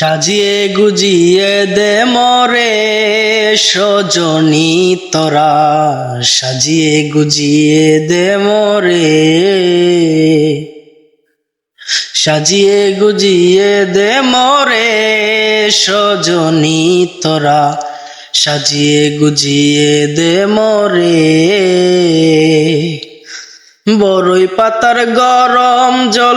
সাজিয়ে গুজিয়ে দে মরে, সজনী তোরা। সাজিয়ে গুজিয়ে দে মরে। সাজিয়ে গুজিয়ে দে মরে, সজনী তোরা। সাজিয়ে গুজিয়ে দে মরে। বড়ই পাতার গরম জলে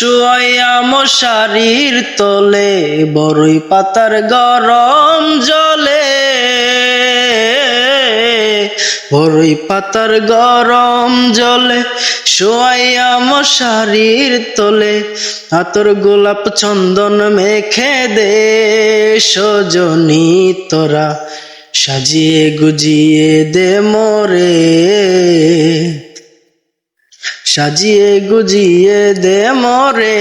শুয়াইয়া মশারির তলে বড়ই পাতার গরম জলে। বড়ই পাতার গরম জলে শুয়াইয়া মশারির তলে, আতর গোলাপ চন্দন মেখে দে সজনী তোরা, সাজিয়ে গুজিয়ে দে মোরে। সাজিয়ে গুজিয়ে দে মরে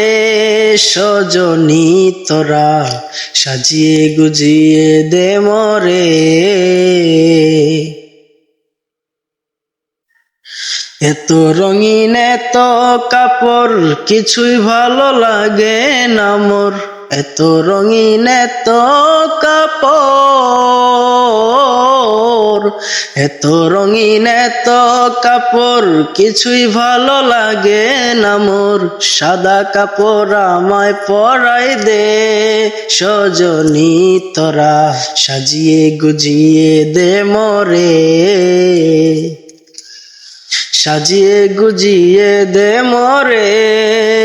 সজনী তোরা। সাজিয়ে গুজিয়ে দে মরে। এত রঙিন, এত কাপড়, কিছুই ভালো লাগে না মোর। এত রঙিন, এত কাপড় এত রঙিন, এত কাপড়, কিছুই ভালো লাগে না মোর। সাদা কাপড় আমায় পরাই দে, সজনী তোরা সাজিয়ে গুজিয়ে দে মরে। সাজিয়ে গুজিয়ে দে মরে,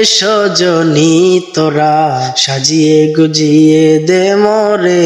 সজনী তোরা সাজিয়ে গুজিয়ে দে মরে।